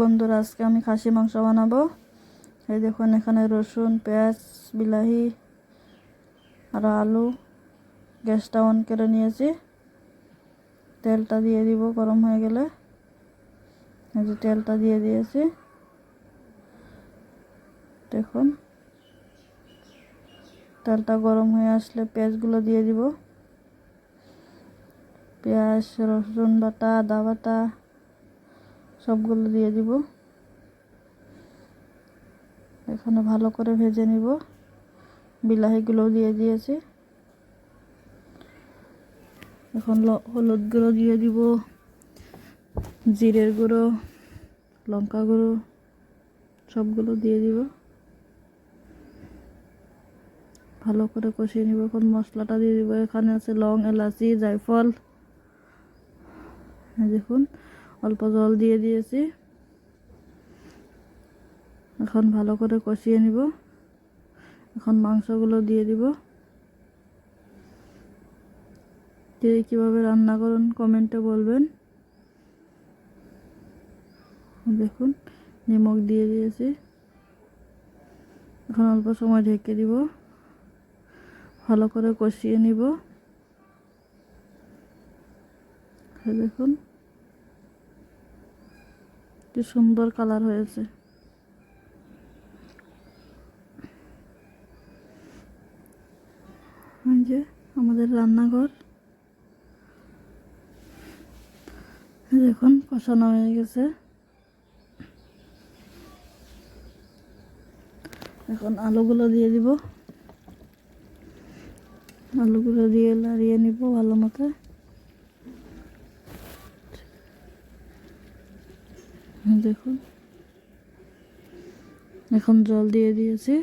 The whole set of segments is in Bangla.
বন্ধুরা, আজকে আমি খাসি মাংস বানাবো। এই দেখুন, এখানে রসুন, পেঁয়াজ, বিলাহি, আর আলু, গ্যাসটা অন করে নিয়েছি। তেলটা দিয়ে দিব, গরম হয়ে গেলে। এই যে তেলটা দিয়ে দিয়েছি। দেখুন, তেলটা গরম হয়ে আসলে পেঁয়াজগুলো দিয়ে দিব। পেঁয়াজ, রসুন বাটা, আদা বাটা সবগুলো দিয়ে দিব। এখানে ভালো করে ভেজে নিব। বিলাহিগুলো দিয়ে দিয়েছি। এখন হলুদ গুঁড়ো দিয়ে দিব। জিরের গুঁড়ো, লঙ্কা গুঁড়ো, সবগুলো দিয়ে দিব। ভালো করে কষিয়ে নিব। এখন মশলাটা দিয়ে দিব। এখানে আছে লং, এলাচি, জায়ফল। দেখুন। অল্প জল দিয়ে দিয়েছি। এখন ভালো করে কষিয়ে নিব। এখন মাংসগুলো দিয়ে দিব। দিয়ে কীভাবে রান্না করুন কমেন্টে বলবেন। দেখুন, নিমক দিয়ে দিয়েছি। এখন অল্প সময় ঢেকে দিব। ভালো করে কষিয়ে নিব। দেখুন। কি সুন্দর কালার হয়েছে। যে আমাদের রান্নাঘর। দেখুন কষানো হয়ে গেছে। এখন আলুগুলো দিয়ে দিব। আলুগুলো দিয়ে লাড়িয়ে নিব ভালো মতো। দেখুন। এখন জল দিয়ে দিয়েছি।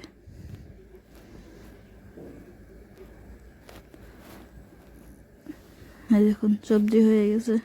দেখুন সবজি হয়ে গেছে।